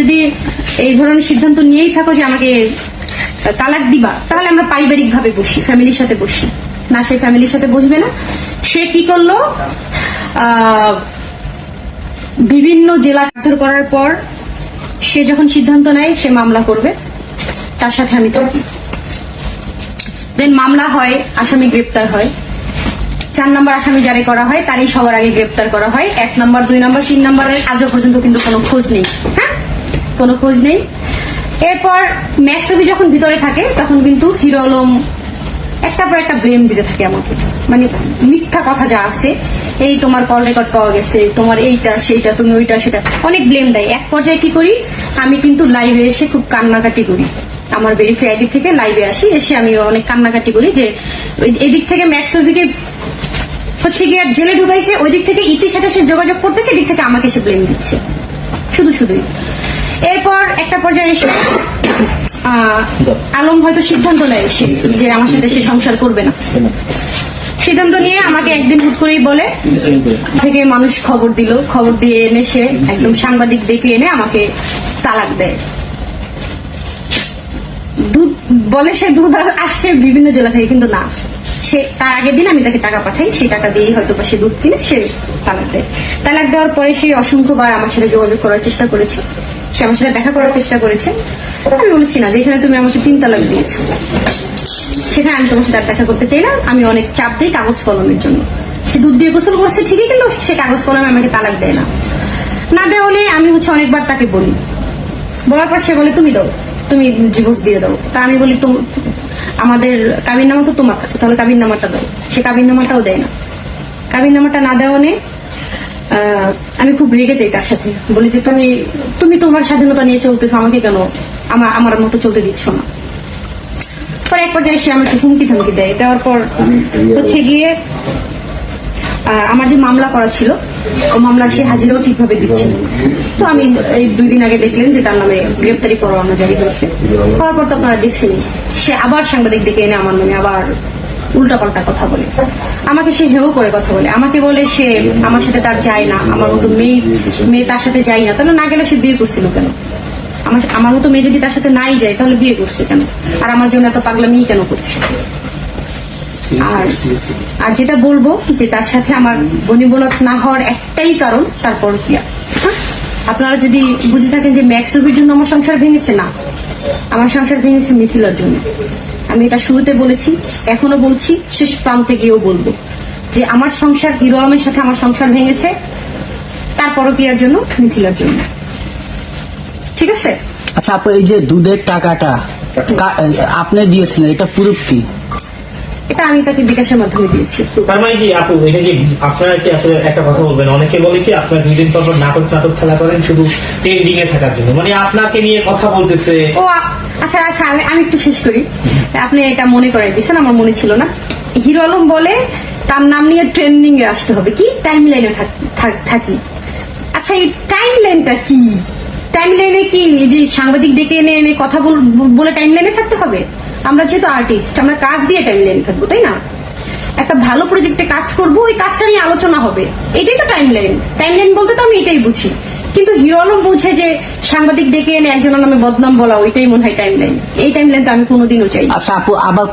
যদি এই ধরনের সিদ্ধান্ত নিয়েই থাকো যে আমাকে তালাক দিবা, তাহলে আমরা পারিবারিক ভাবে বসি ফ্যামিলির সাথে বসি। না, সে ফ্যামিলির সাথে বসবে না। সে কি করল? বিভিন্ন জেলা পাথর করার পর সে যখন সিদ্ধান্ত নেয়, সে মামলা করবে। তার সাথে আমি তো দেন মামলা হয়, আসামি গ্রেপ্তার হয়। চার নম্বর আসামি জারি করা হয়, তারই সবার আগে গ্রেপ্তার করা হয়। এক নম্বর, দুই নম্বর, তিন নম্বরের আজও পর্যন্ত কিন্তু কোনো খোঁজ নেই। হ্যাঁ? কোনো খোঁজ নেই। এরপর ম্যাক্সবি যখন ভিতরে থাকে, তখন কিন্তু হিরো আলম একটা পর একটা ব্লেম দিতে থাকে আমাকে। মানে মিথ্যা কথা যা আছে, এই তোমার কল রেকর্ড পাওয়া গেছে, তোমার এইটা, সেইটা, তুমি ওইটা, সেটা, অনেক ব্লেম দেয়। এক পর্যায়ে কি করি, আমি কিন্তু লাইভে এসে খুব কান্নাকাটি করি। আমার ভেরিফাই আইডি থেকে লাইভে আসি, এসে আমি অনেক কান্নাকাটি করি যে এদিক থেকে ম্যাক্সবিকে হচ্ছে গিয়ে জেলে ঢুকাইছে ওই দিক থেকে ইতির সাথে সে যোগাযোগ করতেছে, এদিক থেকে আমাকে সে ব্লেম দিচ্ছে। শুধু শুধুই। এরপর একটা পর্যায়ে এসে আলম হয়তো সিদ্ধান্ত নেয় যে আমার সাথে সে সংসার করবে না। সিদ্ধান্ত নিয়ে আমাকে একদিন হুট করেই বলে, থেকে মানুষ খবর দিল। খবর দিয়ে এনে সে একদম সাংবাদিক ডেকে এনে আমাকে তালাক দেয়। দুধ, বলে সে দুধ আসছে বিভিন্ন জেলা থেকে, কিন্তু না। সে, তার আগের দিন আমি তাকে টাকা পাঠাই, সেই টাকা দিয়েই হয়তো বা সে দুধ কিনে সে তালাক দেয়। তালাক দেওয়ার পরে সে অসংখ্যবার আমার সাথে যোগাযোগ করার চেষ্টা করেছে। সে আমার সাথে দেখা করার চেষ্টা করেছে। আমি বলেছি, না, যেখানে তুমি আমাকে তিন তালাক দিয়েছ, সেখানে আমি তোমার সাথে দেখা করতে চাই না। আমি অনেক চাপ দিই কাগজ কলমের জন্য। সে দুধ দিয়ে গোসল করছে ঠিকই, কিন্তু সে কাগজ কলমে আমাকে তালাক দেয় না। না দেওয়া হলে আমি হচ্ছে অনেকবার তাকে বলি। বলার পর সে বলে, তুমি দাও, তুমি ডিভোর্স দিয়ে দাও। তা আমি বলি আমাদের কাবির নামা তো তোমার কাছে, তাহলে কাবির নামাটা দাও। সে কাবির নামাটাও দেয় না। কাবির নামাটা না দেওয়া আমি খুব রেগে যাই তার সাথে। বলি যে তুমি তুমি তোমার স্বাধীনতা নিয়ে চলতেছো আমাকে কেন আমার আমার মতো চলতে দিচ্ছ না? পরে এক পর্যায়ে সে আমাকে হুমকি থামকি দেয়। দেওয়ার পর হচ্ছে গিয়ে আমার যে মামলা করা ছিল ও মামলা সে হাজিরাও ঠিকভাবে দিচ্ছিল না। তো আমি এই দুই দিন আগে দেখলেন যে তার নামে গ্রেপ্তারি পরোয়ানা জারি করেছে। হওয়ার পর তো আপনারা দেখছেন সে আবার সাংবাদিক ডেকে এনে আমার নামে আবার উল্টাপাল্টা কথা বলে। আমাকে সে হেও করে কথা বলে। আমাকে বলে সে আমার সাথে তার যায় না, আমার মতো মেয়ে মেয়ে তার সাথে যায় না। তাহলে না গেলে সে বিয়ে করছিল কেন? আমার আমার মতো মেয়ে যদি তার সাথে নাই যায়, তাহলে বিয়ে করছে কেন? আর আমার জন্য এত পাগলা পাগলামি কেন করছে? আর আর যেটা বলব যে তার সাথে আমার বনিবনত না হওয়ার একটাই কারণ তার পরকিয়া। হ্যাঁ? আপনারা যদি বুঝে থাকেন যে ম্যাক্সবির জন্য আমার সংসার ভেঙেছে, না। আমার সংসার ভেঙেছে মিথিলার জন্য। আমি এটা শুরুতে বলেছি এখনও বলছি শেষ প্রান্তে গিয়েও বলব যে আমার সংসার হিরো আলমের সাথে আমার সংসার ভেঙেছে তার পরকিয়ার জন্য? মিথিলার জন্য। ঠিক আছে? আচ্ছা আপু এই যে দুধের টাকাটা কা- আপনি দিয়েছিলেন এটা পুরুপ কি? এটা আমি তাকে বিকাশের মাধ্যমে দিয়েছি। তার মানে কি আপু এটা কি আপনারা কি আসলে একটা কথা বলবেন? অনেকে বলে কি আপনারা দুই দিন পর নাটক নাটক খেলা করেন শুধু ট্রেন্ডিং এ থাকার জন্য। মানে আপনাকে নিয়ে কথা বলতেছে। ও আচ্ছা আচ্ছা আমি আমি একটু শেষ করি। আপনি এটা মনে করাই দিয়েছেন আমার মনে ছিল না। হিরো আলম বলে তার নাম নিয়ে ট্রেন্ডিং এ আসতে হবে। কি? টাইম লাইনে থাকি আচ্ছা এই টাইম লাইনটা কি? টাইম লাইনে কি যে সাংবাদিক ডেকে এনে এনে কথা বলে টাইম লাইনে থাকতে হবে? আমরা যেহেতু আর্টিস্ট আমরা কাজ দিয়ে টাইম লাইন থাকব, তাই না? একটা ভালো প্রজেক্টে কাজ করব, ওই কাজটা নিয়ে আলোচনা হবে। এটাই তো টাইম লাইন টাইম লাইন বলতে তো আমি এটাই বুঝি। কিন্তু হিরো আলম বুঝে যে সাংবাদিক ডেকে এনে একজনের নামে বদনাম বলা ওইটাই মনে হয় টাইম লাইন এই টাইম লাইন তো আমি কোনোদিনও চাই আচ্ছা আপু, আবার